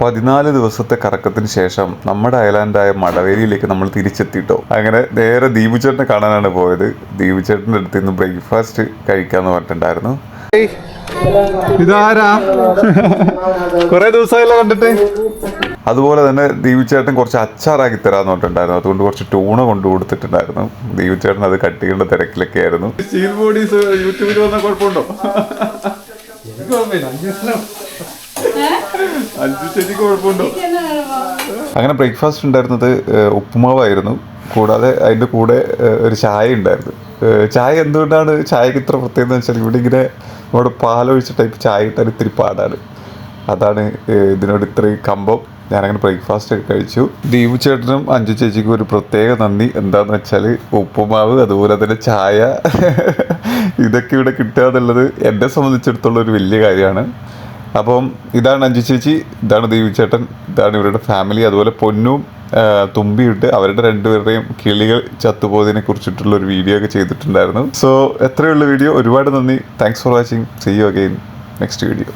പതിനാല് ദിവസത്തെ കറക്കത്തിന് ശേഷം നമ്മുടെ അയലാൻഡായ മടവേലിയിലേക്ക് നമ്മൾ തിരിച്ചെത്തിട്ടോ. അങ്ങനെ നേരെ ദീപുചേട്ടനെ കാണാനാണ് പോയത്. ദീപുചേട്ടന്റെ അടുത്ത് നിന്ന് ബ്രേക്ക്ഫാസ്റ്റ് കഴിക്കാന്ന് പറഞ്ഞിട്ടുണ്ടായിരുന്നു. ഇതാരാ? കുറെ ദിവസമായല്ലോ കണ്ടിട്ട്. അതുപോലെ തന്നെ ദീപുചേട്ടൻ കുറച്ച് അച്ചാറാക്കി തരാന്ന് പറഞ്ഞിട്ടുണ്ടായിരുന്നു. അതുകൊണ്ട് കുറച്ച് ടൂണ കൊണ്ടു കൊടുത്തിട്ടുണ്ടായിരുന്നു. ദീപുചേട്ടൻ അത് കട്ട് ചെയ്യേണ്ട തിരക്കിലൊക്കെ ആയിരുന്നു. യൂട്യൂബിൽ വന്ന കുഴപ്പമുണ്ടോ? അങ്ങനെ ബ്രേക്ക്ഫാസ്റ്റ് ഉണ്ടായിരുന്നത് ഉപ്പുമാവായിരുന്നു. കൂടാതെ അതിന്റെ കൂടെ ഒരു ചായ ഉണ്ടായിരുന്നു. ചായ എന്തുകൊണ്ടാണ് ചായക്ക് ഇത്ര പ്രത്യേകത എന്ന് വെച്ചാൽ ഇവിടെ ഇങ്ങനെ നമ്മുടെ പാലൊഴിച്ച ടൈപ്പ് ചായ ഇട്ടാൽ ഇത്തിരി പാടാണ്. അതാണ് ഇതിനോട് ഇത്രയും കമ്പം. ഞാനങ്ങനെ ബ്രേക്ക്ഫാസ്റ്റ് ഒക്കെ കഴിച്ചു. ദീപു ചേട്ടനും അഞ്ചു ചേച്ചിക്കും ഒരു പ്രത്യേക നന്ദി. എന്താന്ന് വെച്ചാൽ ഉപ്പുമാവ് അതുപോലെ തന്നെ ചായ ഇതൊക്കെ ഇവിടെ കിട്ടുക എന്നുള്ളത് എന്നെ സംബന്ധിച്ചിടത്തോളം ഒരു വലിയ കാര്യമാണ്. അപ്പം ഇതാണ് അഞ്ചു ചേച്ചി ഇതാണ് ദേവി ചേട്ടൻ ഇതാണ് ഇവരുടെ ഫാമിലി അതുപോലെ പൊന്നും തുമ്പിയിട്ട് അവരുടെ രണ്ടുപേരുടെയും കിളികൾ ചത്തുപോയതിനെ കുറിച്ചിട്ടുള്ള ഒരു വീഡിയോ ഒക്കെ ചെയ്തിട്ടുണ്ടായിരുന്നു. സോ എത്രയുള്ള വീഡിയോ ഒരുപാട് നന്ദി. Thanks for watching see you again next video